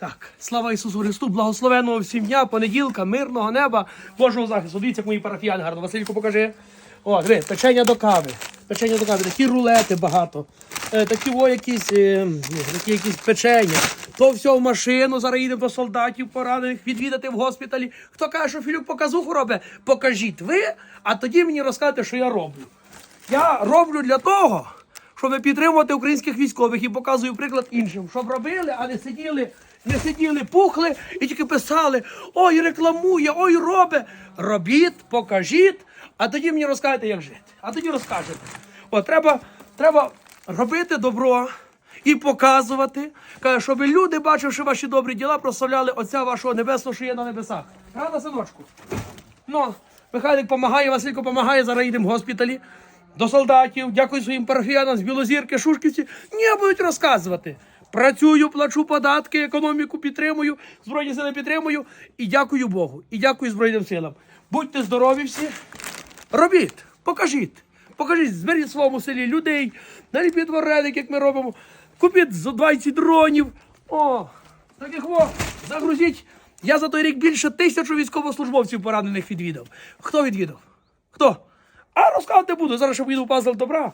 Так, слава Ісусу Христу, благословеного всім дня, понеділка, мирного неба, Божого захисту. Дивіться, мої парафіяни гарно. Василько, покажи. О, диви, печення до кави. Печення до кави, такі рулети багато. Е, такі о, якісь, е, такі якісь печення. То все в машину, зараз їдемо до солдатів поранених, відвідати в госпіталі. Хто каже, що Філюк показуху робить, покажіть ви, а тоді мені розкажете, що я роблю. Я роблю для того, щоб підтримувати українських військових і показую приклад іншим, щоб робили, а не сиділи, не сиділи, пухли і тільки писали: ой, рекламує, ой, робить. Робіть, покажіть, а тоді мені розкажете, як жити. А тоді розкажете. От треба, треба робити добро. І показувати, каже, щоб люди, бачивши ваші добрі діла, прославляли Отця вашого небесного, що є на небесах. Правда, синочку? Ну, Михайлик допомагає, Василько допомагає, зараз їдемо в госпіталі до солдатів. Дякую своїм парафіянам з Білозірки, Шушківці. Ні, будуть розказувати. Працюю, плачу податки, економіку підтримую, Збройні сили підтримую. І дякую Богу. І дякую Збройним силам. Будьте здорові всі. Робіть, покажіть. Покажіть, зберіть в своєму селі людей, наліпіть вареник, як ми робимо. Купіть за 20 дронів. О, таких во, загрузіть. Я за той рік більше тисячу військовослужбовців поранених відвідав. Хто відвідав? Хто? А розказувати буду. Зараз ще поїду в пазл добра.